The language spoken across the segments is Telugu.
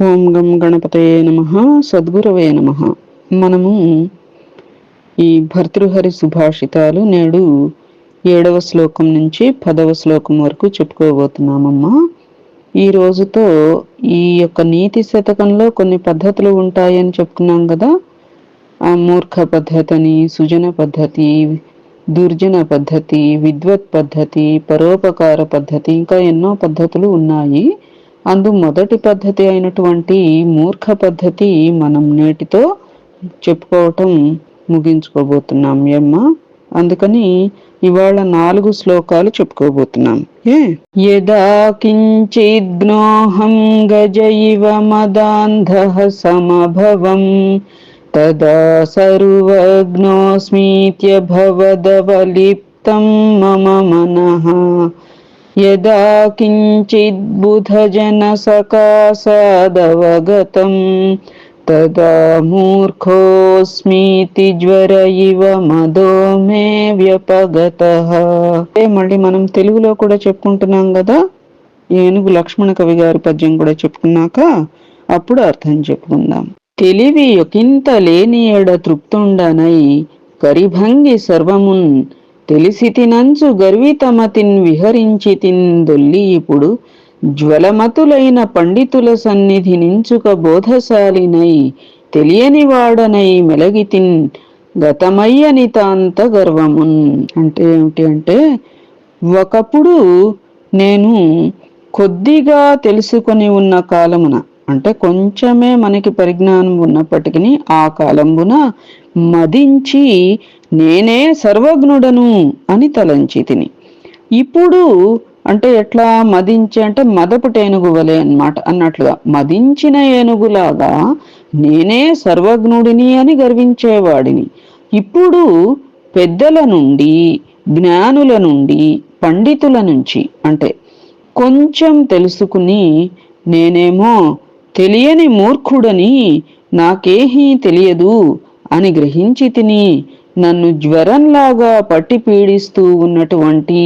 ఓం గం గణపతయే నమ సద్గురవే నమ. మనము ఈ భర్తృహరి సుభాషితాలు నేడు ఏడవ శ్లోకం నుంచి పదవ శ్లోకం వరకు చెప్పుకోబోతున్నామమ్మా. ఈ రోజుతో ఈ యొక్క నీతి శతకంలో కొన్ని పద్ధతులు ఉంటాయని చెప్పుకున్నాం కదా. ఆ మూర్ఖ పద్ధతిని సుజన పద్ధతి దుర్జన పద్ధతి విద్వత్ పద్ధతి పరోపకార పద్ధతి ఇంకా ఎన్నో పద్ధతులు ఉన్నాయి. అందు మొదటి పద్ధతి అయినటువంటి మూర్ఖ పద్ధతి మనం నేటితో చెప్పుకోవటం ముగించుకోబోతున్నాం. యమ్మ అందుకని ఇవాళ నాలుగు శ్లోకాలు చెప్పుకోబోతున్నాం. యదా కించిద్నోహం గజ ఇవ మదాంధ సమభవం తదా సర్వజ్ఞోస్మీత్యభవదవలిప్తం మమ మనః. యదా కించిద్బుధజనసకాసాదవగతం తదా మూర్ఖోస్మీతి జ్వర ఇవ మదో మే వ్యపగత. మళ్ళీ మనం తెలుగులో కూడా చెప్పుకుంటున్నాం కదా ఏనుగు లక్ష్మణ కవి గారి పద్యం కూడా చెప్పుకున్నాక అప్పుడు అర్థం చెప్పుకుందాం. తెలివి ఒకంత లేని ఎడ తృప్తుండనై కరిభంగి సర్వమున్ తెలిసి తినంచు గర్వితమతిన్ విహరించి తిన్ దొల్లి ఇప్పుడు జ్వలమతులైన పండితుల సన్నిధి నించుక బోధశాలినై తెలియని వాడనై మెలగితిన్ గతమయ్యని తాంత గర్వమున్. అంటే ఏమిటి అంటే ఒకప్పుడు నేను కొద్దిగా తెలుసుకొని ఉన్న కాలమున అంటే కొంచెమే మనకి పరిజ్ఞానం ఉన్నప్పటికీ ఆ కాలంబున మదించి నేనే సర్వజ్ఞుడను అని తలంచి తిని. ఇప్పుడు అంటే ఎట్లా మదించి అంటే మదపుట ఏనుగు వలె అన్నమాట అన్నట్లుగా. మదించిన ఏనుగులాగా నేనే సర్వజ్ఞుడిని అని గర్వించేవాడిని. ఇప్పుడు పెద్దల నుండి జ్ఞానుల నుండి పండితుల నుంచి అంటే కొంచెం తెలుసుకుని నేనేమో తెలియని మూర్ఖుడని నాకేహీ తెలియదు అని గ్రహించి తిని నన్ను జ్వరంలాగా పట్టి పీడిస్తూ ఉన్నటువంటి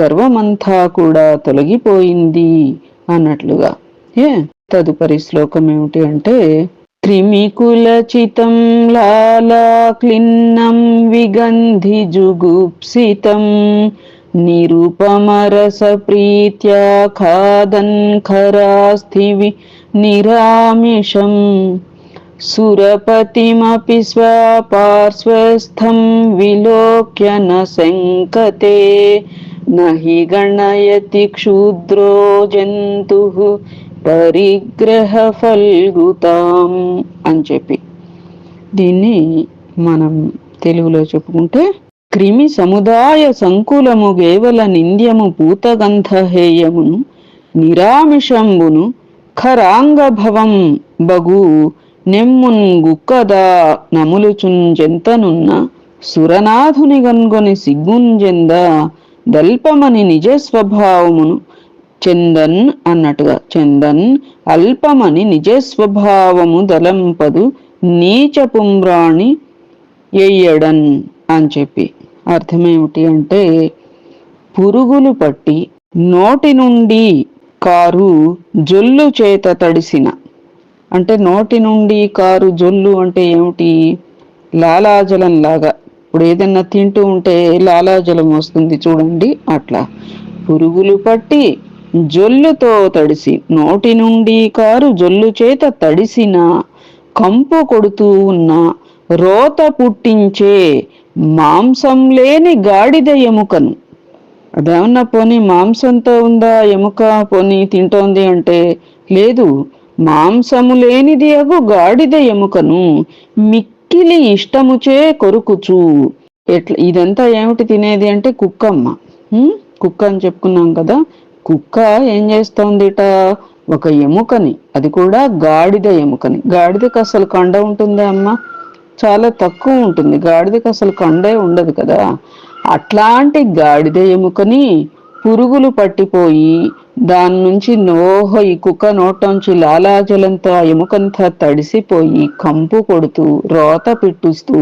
గర్వమంతా కూడా తొలగిపోయింది అన్నట్లుగా. ఏ? తదుపరి శ్లోకం ఏమిటి అంటే త్రిమికులచితం లాలా క్లిన్నం విగంధి జుగుప్సితం నిరుపమరస ప్రీత్యా ఖాదన్ ఖరాస్థివి నిరామిషం సురపతిమపి స్వపార్శ్వస్థం విలోక్య న శంకతే నహి గణయతి క్షుద్రో జంతు పరిగ్రహ ఫల్గుతాం అని చెప్పి. దీన్ని మనం తెలుగులో చెప్పుకుంటే క్రిమి సముదాయ సంకులము గేవల నింద్యము పూతగంధహేయమును నిరామిషంబును ఖరాంగభవం బగు నెమ్మున్ గుక్కదా నములుచుంజెంతనున్న సురనాథుని గన్గొని సిగ్గుంజెంద దల్పమని నిజ స్వభావమును చందన్ అన్నట్టుగా చందన్ అల్పమని నిజ స్వభావము దలంపదు నీచపుమ్రాణి ఎయ్యడన్ అని చెప్పి. అర్థమేమిటి అంటే పురుగులు పట్టి నోటి నుండి కారు జొల్లు చేత తడిసిన అంటే నోటి నుండి కారు జొల్లు అంటే ఏమిటి? లాలాజలం లాగా ఇప్పుడు ఏదన్నా తింటూ ఉంటే లాలాజలం వస్తుంది చూడండి అట్లా. పురుగులు పట్టి జొల్లుతో తడిసి నోటి నుండి కారు జొల్లు చేత తడిసిన కంపు కొడుతూ ఉన్న రోత పుట్టించే మాంసం లేని గాడిద ఎముకను. అదేమన్నా పోనీ మాంసంతో ఉందా? ఎముక పోనీ తింటోంది అంటే లేదు. మాంసము లేనిది అగు గాడిద ఎముకను మిక్కిలి ఇష్టముచే కొరుకుచు. ఎట్లా ఇదంతా ఏమిటి తినేది అంటే కుక్కమ్మ. అమ్మ కుక్క అని చెప్పుకున్నాం కదా కుక్క ఏం చేస్తోందిట? ఒక ఎముకని అది కూడా గాడిద ఎముకని. గాడిదకి అసలు కండ ఉంటుందా అమ్మ? చాలా తక్కువ ఉంటుంది. గాడిదకి అసలు కండే ఉండదు కదా. అట్లాంటి గాడిద ఎముకని పురుగులు పట్టిపోయి దాని నుంచి నోహ ఈ కుక్క నోటంచి లాలాజలంతా ఆ ఎముకంతా తడిసిపోయి కంపు కొడుతూ రోత పిట్టుస్తూ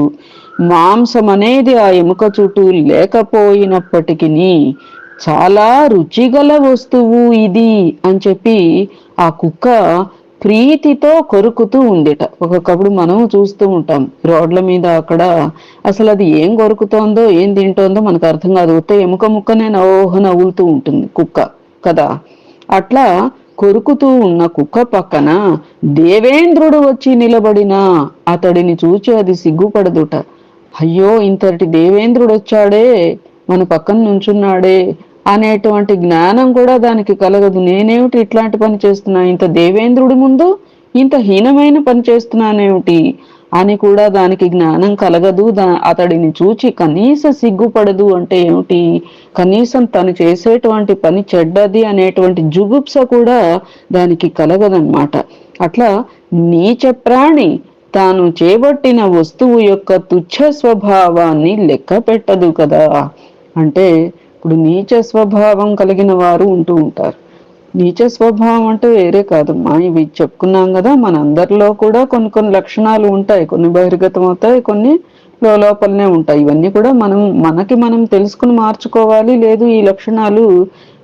మాంసం అనేది ఆ ఎముక చుట్టూ లేకపోయినప్పటికీ చాలా రుచిగల వస్తువు ఇది అని చెప్పి ఆ కుక్క ప్రీతితో కొరుకుతూ ఉండేట. ఒక్కొక్కప్పుడు మనం చూస్తూ ఉంటాం రోడ్ల మీద అక్కడ అసలు అది ఏం కొరుకుతోందో ఏం తింటోందో మనకు అర్థం కాదు. ఉత్త ఎముక ముక్కనే నవోహ నవ్వులుతూ ఉంటుంది కుక్క. కదా? అట్లా కొరుకుతూ ఉన్న కుక్క పక్కన దేవేంద్రుడు వచ్చి నిలబడినా అతడిని చూచి అది సిగ్గుపడదుట. అయ్యో ఇంతటి దేవేంద్రుడు వచ్చాడే మన పక్కన నుంచున్నాడే అనేటువంటి జ్ఞానం కూడా దానికి కలగదు. నేనేమిటి ఇట్లాంటి పని చేస్తున్నా? ఇంత దేవేంద్రుడి ముందు? ఇంత హీనమైన పని చేస్తున్నానేమిటి? అని కూడా దానికి జ్ఞానం కలగదు. దా అతడిని చూచి కనీసం సిగ్గుపడదు అంటే ఏమిటి? కనీసం తను చేసేటువంటి పని చెడ్డది అనేటువంటి జుగుప్స కూడా దానికి కలగదన్నమాట. అట్లా నీచ ప్రాణి తాను చేపట్టిన వస్తువు యొక్క తుచ్చ స్వభావాన్ని లెక్క పెట్టదు కదా. అంటే ఇప్పుడు నీచ స్వభావం కలిగిన వారు ఉంటూ ఉంటారు. నీచ స్వభావం అంటే వేరే కాదమ్మా ఇవి చెప్పుకున్నాం కదా మన అందరిలో కూడా కొన్ని కొన్ని లక్షణాలు ఉంటాయి. కొన్ని బహిర్గతం అవుతాయి కొన్ని లోపలనే ఉంటాయి. ఇవన్నీ కూడా మనం మనకి మనం తెలుసుకుని మార్చుకోవాలి. లేదు ఈ లక్షణాలు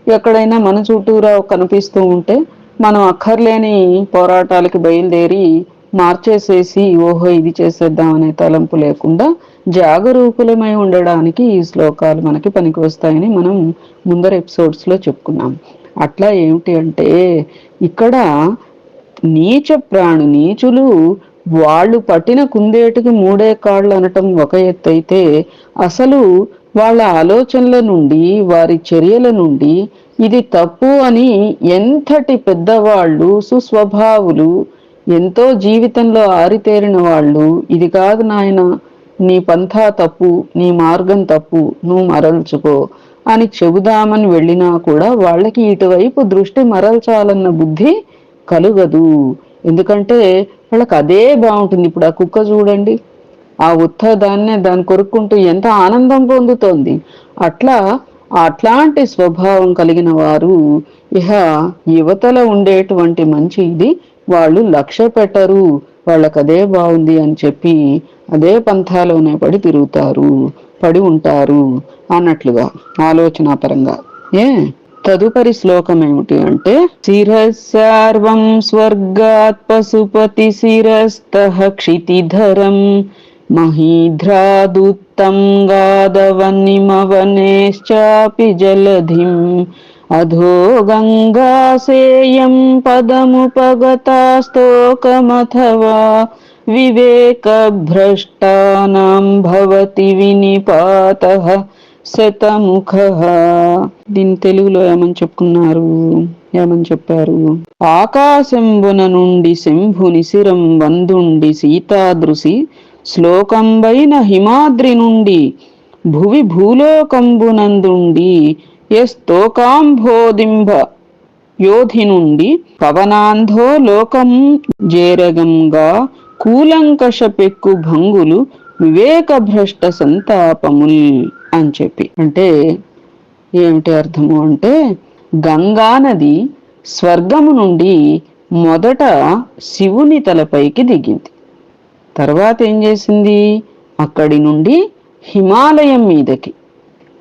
ఎక్కడైనా మన చుట్టూరా కనిపిస్తూ ఉంటే మనం అక్కర్లేని పోరాటాలకి బయలుదేరి మార్చేసేసి ఓహో ఇది చేసేద్దాం అనే తలంపు లేకుండా జాగరూకులమై ఉండడానికి ఈ శ్లోకాలు మనకి పనికి వస్తాయని మనం ముందర ఎపిసోడ్స్లో చెప్పుకున్నాం. అట్లా ఏమిటి అంటే ఇక్కడ నీచ ప్రాణు నీచులు వాళ్ళు పట్టిన కుందేటికి మూడే కాళ్ళు అనటం ఒక ఎత్తు అయితే అసలు వాళ్ళ ఆలోచనల నుండి వారి చర్యల నుండి ఇది తప్పు అని ఎంతటి పెద్దవాళ్ళు సుస్వభావులు ఎంతో జీవితంలో ఆరితేరిన వాళ్ళు ఇది కాదు నాయన నీ పంథా తప్పు నీ మార్గం తప్పు నువ్వు మరల్చుకో. అని చెబుదామని వెళ్ళినా కూడా వాళ్ళకి ఇటువైపు దృష్టి మరల్చాలన్న బుద్ధి కలుగదు. ఎందుకంటే వాళ్ళకి అదే బాగుంటుంది. ఇప్పుడు ఆ కుక్క చూడండి. ఆ ఉత్త దాన్నే దాన్ని కొరుక్కుంటూ ఎంత ఆనందం పొందుతోంది. అట్లా అట్లాంటి స్వభావం కలిగిన వారు ఇహ యువతల ఉండేటువంటి మంచి ఇది. వాళ్ళు లక్ష్య పెట్టరు. వాళ్ళకి అదే బాగుంది అని చెప్పి అదే పంథాలోనే పడి తిరుగుతారు. పడి ఉంటారు అన్నట్లుగా ఆలోచనాపరంగా. ఏ? తదుపరి శ్లోకం ఏమిటి అంటే శిరసార్వం స్వర్గాత్ పశుపతి శిరస్త క్షితిధరం మహీధ్రాదుత్తం గాదవనిమవనేశ్చాపి జలధిం అధో గంగాసేయం పదముపగతాస్తోకమథవా వివేకభ్రష్టానాం భవతి వినిపాత శతముఖ దీని తెలుగులో ఏమని చెప్పుకున్నారు? ఏమని చెప్పారు? ఆకాశంబున నుండి శంభుని శిరం వందుండి సీతాదృశి శ్లోకంబైన హిమాద్రి నుండి భువి భూలోకంబునందుండి ఎస్తోకాంభోదింభ యోధి నుండి పవనాంధో లోకం జేరగంగా కూలంకష పెక్కు భంగులు వివేక భ్రష్ట సంతాపముల్ అని చెప్పి. అంటే ఏమిటి అర్థము అంటే గంగా నది స్వర్గము నుండి మొదట శివుని తలపైకి దిగింది. తర్వాత ఏం చేసింది? అక్కడి నుండి హిమాలయం మీదకి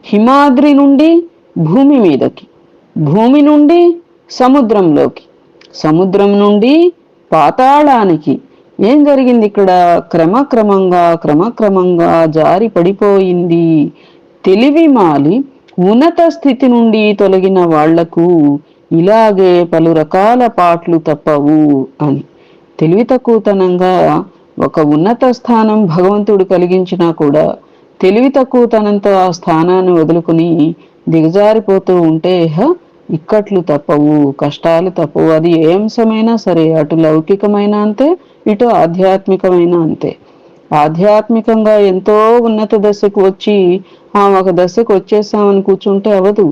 హిమాద్రి నుండి భూమి మీదకి భూమి నుండి సముద్రంలోకి సముద్రం నుండి పాతాళానికి ఏం జరిగింది ఇక్కడ? క్రమక్రమంగా క్రమక్రమంగా జారి పడిపోయింది. తెలివి మాలి ఉన్నత స్థితి నుండి తొలగిన వాళ్ళకు ఇలాగే పలు రకాల పాటలు తప్పవు అని. తెలివి తక్కువతనంగా ఒక ఉన్నత స్థానం భగవంతుడు కలిగించినా కూడా తెలివి తక్కువతనంతో ఆ స్థానాన్ని వదులుకుని దిగజారిపోతూ ఉంటే హ, ఇక్కట్లు తప్పవు కష్టాలు తప్పవు అది ఏ అంశమైనా సరే అటు లౌకికమైన అంతే ఇటు ఆధ్యాత్మికమైన అంతే. ఆధ్యాత్మికంగా ఎంతో ఉన్నత దశకు వచ్చి ఆ ఒక దశకు వచ్చేసామని కూర్చుంటే అవదు.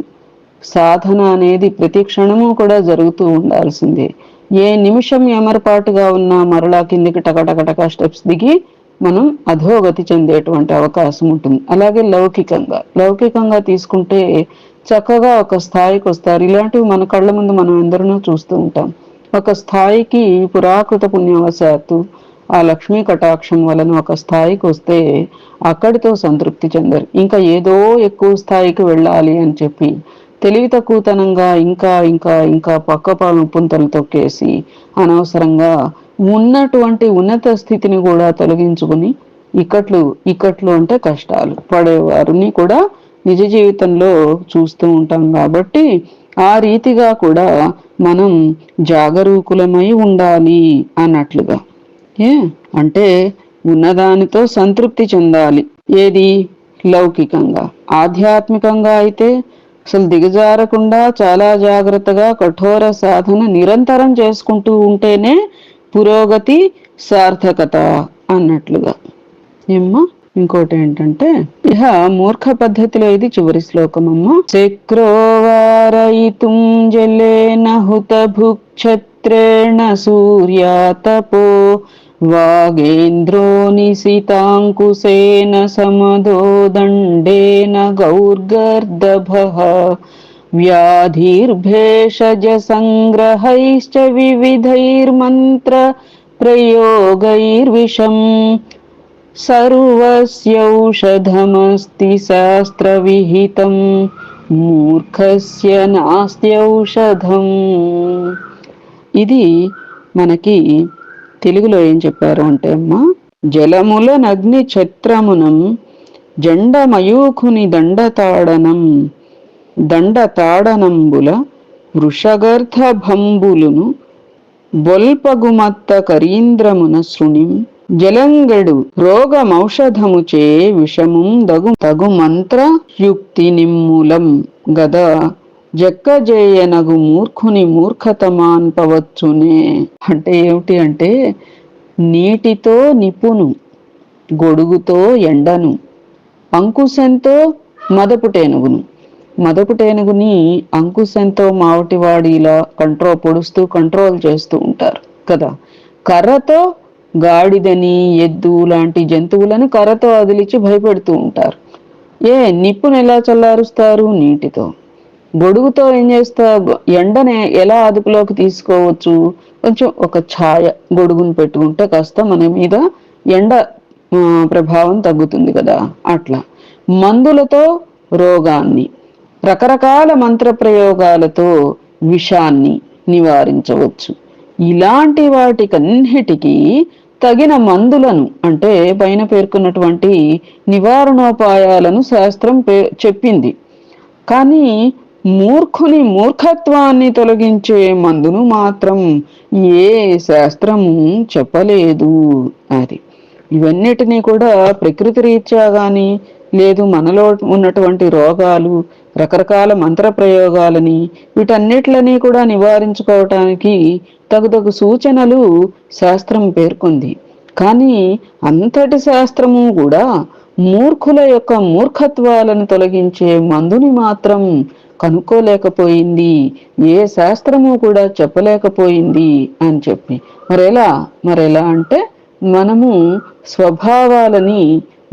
సాధన అనేది ప్రతి క్షణము కూడా జరుగుతూ ఉండాల్సిందే. ఏ నిమిషం ఎమరపాటుగా ఉన్నా మరలా కిందికి టకటకటక స్టెప్స్ దిగి మనం అధోగతి చెందేటువంటి అవకాశం ఉంటుంది. అలాగే లౌకికంగా. లౌకికంగా తీసుకుంటే చక్కగా ఒక స్థాయికి వస్తారు ఇలాంటివి మన కళ్ళ ముందు మనం ఎందరినో చూస్తూ ఉంటాం. ఒక స్థాయికి పురాకృత పుణ్యవశాత్తు ఆ లక్ష్మీ కటాక్షం వలన ఒక స్థాయికి వస్తే అక్కడితో సంతృప్తి చెందరు. ఇంకా ఏదో ఎక్కువ స్థాయికి వెళ్ళాలి అని చెప్పి తెలివి తక్కువతనంగా ఇంకా ఇంకా ఇంకా పక్క పుంతలు తొక్కేసి అనవసరంగా ఉన్నటువంటి ఉన్నత స్థితిని కూడా తొలగించుకుని ఇక్కట్లు ఇక్కట్లు అంటే కష్టాలు పడేవారిని కూడా నిజ జీవితంలో చూస్తూ ఉంటాం కాబట్టి ఆ రీతిగా కూడా మనం జాగరూకులమై ఉండాలి అన్నట్లుగా. ఏ? అంటే ఉన్నదానితో సంతృప్తి చెందాలి. ఏది? లౌకికంగా. ఆధ్యాత్మికంగా అయితే అసలు దిగజారకుండా చాలా జాగ్రత్తగా కఠోర సాధన నిరంతరం చేసుకుంటూ ఉంటేనే పురోగతి సార్థకత అన్నట్లుగా. ఏమ్మా? ఇంకోటి ఏంటంటే ఇహ మూర్ఖ పద్ధతిలో ఇది చివరి శ్లోకం అమ్మ చక్రోవారయితుం జలేన హుత భుక్షత్రేణ సూర్యాతపో వాగేంద్రో నిశితాంకుశేన సమదో దండేన గౌర్గర్దభ వ్యాధిర్భేషజ సంగ్రహైశ్చ వివిధైర్మంత్ర ప్రయోగైర్విషం. సర్వస్యౌషధమస్తి శాస్త్రవిహితం మూర్ఖస్య నాస్త్యౌషధం ఇది మనకి తెలుగులో ఏం చెప్పారు అంటే అమ్మా జలముల నగ్ని ఛత్రమునం జండమయూఖుని దండతాడనం దండతాడనంబుల వృషగర్ధ భంబులును బొల్పగుమత్త కరీంద్రమున శృణిం. జలంగడు రోగమౌషధముచే విషముం దగు తగు మంత్ర యుక్తి నిమ్ములం గద జక్కజేయనగు మూర్ఖుని మూర్ఖతమాన్పవచ్చునే అంటే ఏమిటి అంటే నీటితో నిపును గొడుగుతో ఎండను అంకుశంతో మదపుటేనుగును. మదపుటేనుగుని అంకుశంతో మావటివాడి ఇలా కంట్రోల్ పొడుస్తూ కంట్రోల్ చేస్తూ ఉంటారు కదా. కర్రతో గాడిదని ఎద్దు లాంటి జంతువులను కర్రతో అదిలిచి భయపెడుతూ ఉంటారు. ఏ నిప్పును ఎలా చల్లారుస్తారు నీటితో? గొడుగుతో ఏం చేస్తా ఎండని ఎలా అదుపులోకి తీసుకోవచ్చు? కొంచెం ఒక ఛాయ గొడుగును పెట్టుకుంటే కాస్త మన మీద ఎండ ప్రభావం తగ్గుతుంది కదా. అట్లా. మందులతో రోగాన్ని రకరకాల మంత్ర ప్రయోగాలతో విషాన్ని నివారించవచ్చు. ఇలాంటి వాటికన్నిటికీ తగిన మందులను అంటే పైన పేర్కొన్నటువంటి నివారణోపాయాలను శాస్త్రం చెప్పింది. కానీ మూర్ఖుని మూర్ఖత్వాన్ని తొలగించే మందును మాత్రం ఏ శాస్త్రము చెప్పలేదు అది. ఇవన్నిటినీ కూడా ప్రకృతి రీత్యా కానీ లేదు మనలో ఉన్నటువంటి రోగాలు రకరకాల మంత్ర ప్రయోగాలని వీటన్నిటిని కూడా నివారించుకోవటానికి తగుదగు సూచనలు శాస్త్రం పేర్కొంది. కానీ అంతటి శాస్త్రము కూడా మూర్ఖుల యొక్క మూర్ఖత్వాలను తొలగించే మందుని మాత్రం కనుక్కోలేకపోయింది. ఏ శాస్త్రము కూడా చెప్పలేకపోయింది అని చెప్పి. మరెలా? మరెలా అంటే మనము స్వభావాలని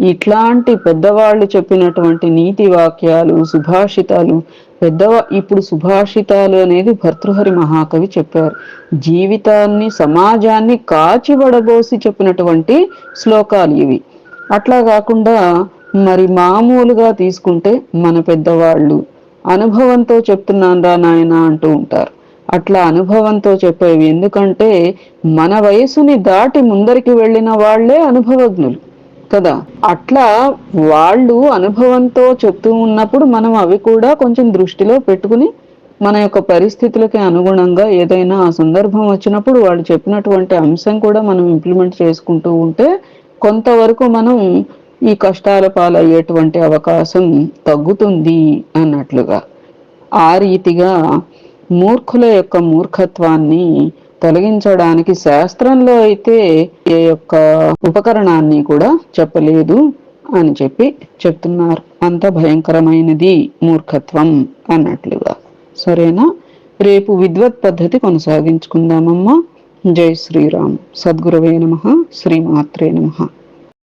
ఇట్లాంటి పెద్దవాళ్ళు చెప్పినటువంటి నీతి వాక్యాలు సుభాషితాలు పెద్దవా ఇప్పుడు సుభాషితాలు అనేది భర్తృహరి మహాకవి చెప్పారు. జీవితాన్ని సమాజాన్ని కాచిబడబోసి చెప్పినటువంటి శ్లోకాలు ఇవి. అట్లా కాకుండా మరి మామూలుగా తీసుకుంటే మన పెద్దవాళ్ళు అనుభవంతో చెప్తున్నాను రా నాయన అంటూ ఉంటారు. అట్లా అనుభవంతో చెప్పేవి ఎందుకంటే మన వయసుని దాటి ముందరికి వెళ్ళిన వాళ్ళే అనుభవజ్ఞులు. కదా? అట్లా వాళ్ళు అనుభవంతో చెప్తూ ఉన్నప్పుడు మనం అవి కూడా కొంచెం దృష్టిలో పెట్టుకుని మన యొక్క పరిస్థితులకి అనుగుణంగా ఏదైనా ఆ సందర్భం వచ్చినప్పుడు వాళ్ళు చెప్పినటువంటి అంశం కూడా మనం ఇంప్లిమెంట్ చేసుకుంటూ ఉంటే కొంతవరకు మనం ఈ కష్టాల పాలయ్యేటువంటి అవకాశం తగ్గుతుంది అన్నట్లుగా. ఆ రీతిగా మూర్ఖుల యొక్క మూర్ఖత్వాన్ని తొలగించడానికి శాస్త్రంలో అయితే ఏ యొక్క ఉపకరణాన్ని కూడా చెప్పలేదు అని చెప్పి చెప్తున్నారు. అంత భయంకరమైనది మూర్ఖత్వం అన్నట్లుగా. సరేనా? రేపు విద్వత్ పద్ధతి కొనసాగించుకుందామమ్మా. జై శ్రీరామ్. సద్గురవే నమ. శ్రీమాత్రే నమ.